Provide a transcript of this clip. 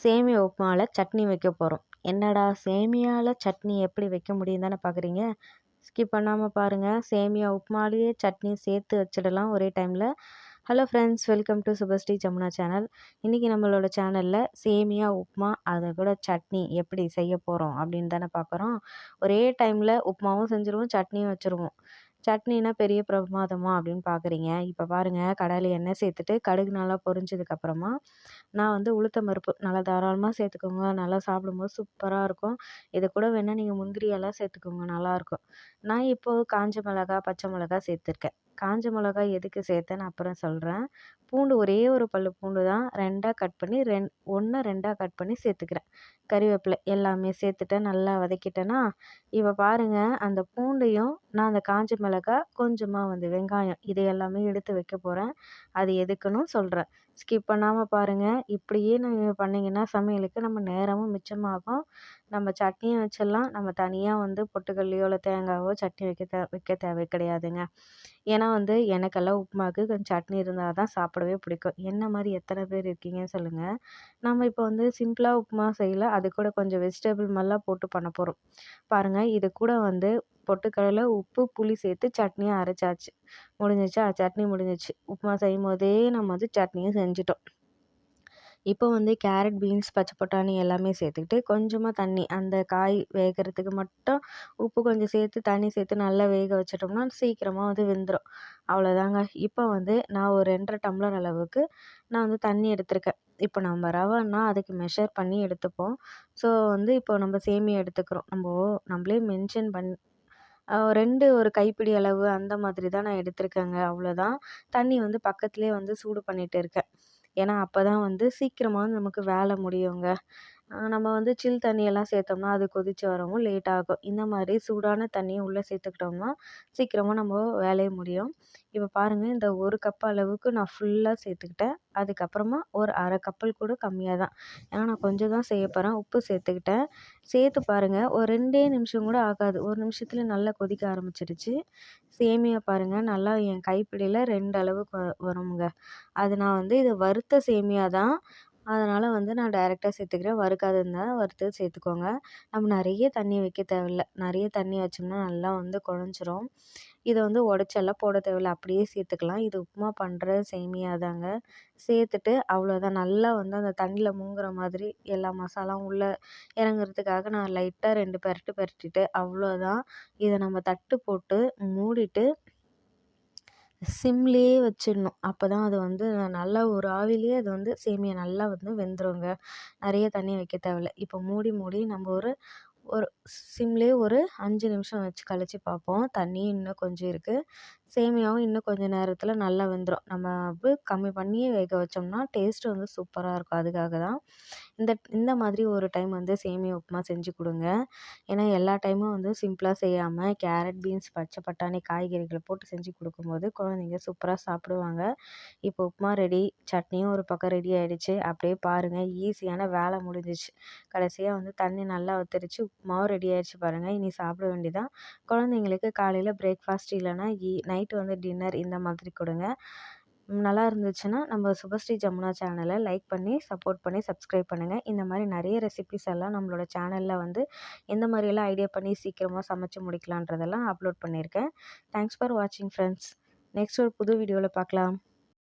சேமியா உப்புமாவில் சட்னி வைக்க போகிறோம் என்னடா சேமியாவில் சட்னி எப்படி வைக்க முடியும் தானே பார்க்குறீங்க ஸ்கிப் பண்ணாமல் பாருங்கள் சேமியா உப்புமாலேயே சட்னி சேர்த்து வச்சிடலாம் ஒரே டைமில் hello friends welcome to Subhashree Jamuna channel இன்றைக்கி நம்மளோட சேனலில் சேமியா உப்புமா அதை கூட சட்னி எப்படி செய்ய போகிறோம் அப்படின்னு தானே பார்க்குறோம் ஒரே டைமில் உப்புமாவும் செஞ்சுருவோம் சட்னியும் வச்சுருவோம். சட்னினா பெரிய பிரமாதமா அப்படின்னு பார்க்குறீங்க இப்போ பாருங்கள் கடாயில் எண்ணெய் சேர்த்துட்டு கடுகு நல்லா பொரிஞ்சதுக்கப்புறமா நான் வந்து உளுத்தம் பருப்பு நல்லா தாராளமாக சேர்த்துக்கோங்க. நல்லா சாப்பிடும்போது சூப்பராக இருக்கும். இது கூட வேணால் நீங்கள் முந்திரியெல்லாம் சேர்த்துக்கோங்க நல்லாயிருக்கும் நான் இப்போது காஞ்ச மிளகா பச்சை மிளகா சேர்த்துருக்கேன். காஞ்ச மிளகா எதுக்கு சேர்த்தேன்னு அப்புறம் சொல்கிறேன் பூண்டு ஒரே ஒரு பல் பூண்டு தான். ரெண்டாக கட் பண்ணி ரெண் ஒன்று ரெண்டாக கட் பண்ணி சேர்த்துக்கிறேன். கறிவேப்பிலை எல்லாமே சேர்த்துட்டு நல்லா வதக்கிட்டேன்னா இப்போ பாருங்கள் அந்த பூண்டையும் நான் அந்த காஞ்ச மிளகா கொஞ்சமாக வந்து வெங்காயம் இதை எல்லாமே எடுத்து வைக்க போகிறேன் அது எதுக்குன்னு சொல்கிறேன் ஸ்கிப் பண்ணாமல் பாருங்கள் இப்படியே நீங்கள் பண்ணிங்கன்னா சமையலுக்கு நம்ம நேரமும் மிச்சமாகும். நம்ம சட்னியும் வச்சிடலாம். நம்ம தனியாக வந்து பொட்டுக்கல்லையோ இல்லை தேங்காவோ சட்னி வைக்க தே வைக்க தேவை கிடையாதுங்க. ஏன்னா வந்து எனக்கெல்லாம் உப்புமாவுக்கு கொஞ்சம் சட்னி இருந்தால் தான் சாப்பிடவே பிடிக்கும். என்ன மாதிரி எத்தனை பேர் இருக்கீங்கன்னு சொல்லுங்கள் நம்ம இப்போ வந்து சிம்பிளாக உப்புமா செய்யல. அது கூட கொஞ்சம் வெஜிடபிள் மாதிரிலாம் போட்டு பண்ண போகிறோம் பாருங்கள் இது கூட வந்து பொட்டுக்கடலை உப்பு புளி சேர்த்து சட்னியை அரைச்சாச்சு. முடிஞ்சிச்சா சட்னி முடிஞ்சிச்சு உப்புமா செய்யும் போதே நம்ம வந்து சட்னியும் செஞ்சிட்டோம். இப்போ வந்து கேரட் பீன்ஸ் பச்சை பட்டாணி எல்லாமே சேர்த்துக்கிட்டு கொஞ்சமாக தண்ணி அந்த காய் வேகிறதுக்கு மட்டும் உப்பு கொஞ்சம் சேர்த்து தண்ணி சேர்த்து நல்லா வேக வச்சிட்டோம்னா சீக்கிரமாக வந்து வெந்துடும் அவ்வளோதாங்க இப்போ வந்து நான் ஒரு ரெண்டரை டம்ளர் அளவுக்கு நான் வந்து தண்ணி எடுத்திருக்கேன். இப்போ நம்ம ரவைன்னா அதுக்கு மெஷர் பண்ணி எடுத்துப்போம். ஸோ வந்து இப்போ நம்ம சேமியா எடுத்துக்கிறோம். நம்ம நம்மளே மென்ஷன் பண் ரெண்டு ஒரு கைப்பிடி அளவு அந்த மாதிரி தான் நான் எடுத்திருக்கேங்க. அவ்வளோதான். தண்ணி வந்து பக்கத்துலேயே வந்து சூடு பண்ணிகிட்டு இருக்கேன். ஏன்னா அப்போ தான் வந்து சீக்கிரமாக வந்து நமக்கு வேலை முடியுங்க. நம்ம வந்து சில் தண்ணியெல்லாம் சேர்த்தோம்னா அது கொதித்து வரவும் லேட் ஆகும். இந்த மாதிரி சூடான தண்ணியை உள்ளே சேர்த்துக்கிட்டோம்னா சீக்கிரமாக நம்ம வேலையை முடியும். இப்போ பாருங்கள் இந்த ஒரு கப் அளவுக்கு நான் ஃபுல்லாக சேர்த்துக்கிட்டேன் அதுக்கப்புறமா ஒரு அரை கப்பல் கூட கம்மியாக தான். ஏன்னா நான் கொஞ்சம் தான் செய்ய போகிறேன் உப்பு சேர்த்துக்கிட்டேன் சேர்த்து பாருங்கள் ஒரு ரெண்டே நிமிஷம் கூட ஆகாது. ஒரு நிமிஷத்தில் நல்லா கொதிக்க ஆரம்பிச்சிருச்சு. சேமியா பாருங்கள் நல்லா என் கைப்பிடியில் ரெண்டு அளவுக்கு வருமுங்க. அது நான் வந்து இது வறுத்த சேமியா தான் அதனால் வந்து நான் டேரெக்டாக சேர்த்துக்கிறேன். வறுக்காது இருந்தால் வறுத்து சேர்த்துக்கோங்க. நம்ம நிறைய தண்ணி வைக்க தேவையில்ல. நிறைய தண்ணி வச்சோம்னா நல்லா வந்து குழஞ்சிரும். இதை வந்து உடச்செல்லாம் போட தேவையில்ல. அப்படியே சேர்த்துக்கலாம். இது உப்புமா பண்ணுற சேமியா தாங்க. சேர்த்துட்டு அவ்வளோதான் நல்லா வந்து அந்த தண்ணியில் முங்குற மாதிரி எல்லா மசாலாவும் உள்ளே இறங்குறதுக்காக நான் லைட்டாக ரெண்டு பெரட்டு பெரட்டிட்டு அவ்வளோதான் இதை நம்ம தட்டு போட்டு மூடிட்டு சிம்லேயே வச்சிடணும். அப்போ தான் அது வந்து நல்லா ஒரு ஆவிலேயே அது வந்து சேமியா நல்லா வந்து வெந்துருங்க. நிறைய தண்ணி வைக்க தேவையில்ல. இப்போ மூடி மூடி நம்ம ஒரு ஒரு சிம்லேயே ஒரு அஞ்சு நிமிஷம் வச்சு கழிச்சி பார்ப்போம். தண்ணி இன்னும் கொஞ்சம் இருக்குது சேமியாவும் இன்னும் கொஞ்சம் நேரத்தில் நல்லா வெந்துடும் நம்ம வந்து கம்மி பண்ணியே வேக வச்சோம்னா டேஸ்ட்டு வந்து சூப்பராக இருக்கும். அதுக்காக தான் இந்த இந்த மாதிரி ஒரு டைம் வந்து சேமியா உப்புமா செஞ்சு கொடுங்க. ஏன்னா எல்லா டைமும் வந்து சிம்பிளாக செய்யாமல் கேரட் பீன்ஸ் பச்சை பட்டாணி காய்கறிகளை போட்டு செஞ்சு கொடுக்கும்போது குழந்தைங்க சூப்பராக சாப்பிடுவாங்க. இப்போ உப்புமா ரெடி சட்னியும் ஒரு பக்கம் ரெடி ஆகிடுச்சு அப்படியே பாருங்கள் ஈஸியான வேலை முடிஞ்சிச்சு. கடைசியாக வந்து தண்ணி நல்லா வத்துருச்சு. உப்புமாவும் ரெடி ஆகிடுச்சு பாருங்கள் இனி சாப்பிட வேண்டியதான் குழந்தைங்களுக்கு காலையில் பிரேக்ஃபாஸ்ட் இல்லைன்னா ஈ நைட்டு வந்து டின்னர் இந்த மாதிரி கொடுங்க. நல்லா இருந்துச்சுன்னா நம்ம சுபஸ்ரீ ஜமுனா சேனலை லைக் பண்ணி சப்போர்ட் பண்ணி சப்ஸ்கிரைப் பண்ணுங்கள் இந்த மாதிரி நிறைய ரெசிபிஸ் எல்லாம் நம்மளோட சேனலில் வந்து எந்த மாதிரியெல்லாம் ஐடியா பண்ணி சீக்கிரமாக சமைச்சு முடிக்கலான்றதெல்லாம் அப்லோட் பண்ணியிருக்கேன். தேங்க்ஸ் ஃபார் வாட்சிங் ஃப்ரெண்ட்ஸ் நெக்ஸ்ட் ஒரு புது வீடியோவில் பார்க்கலாம்.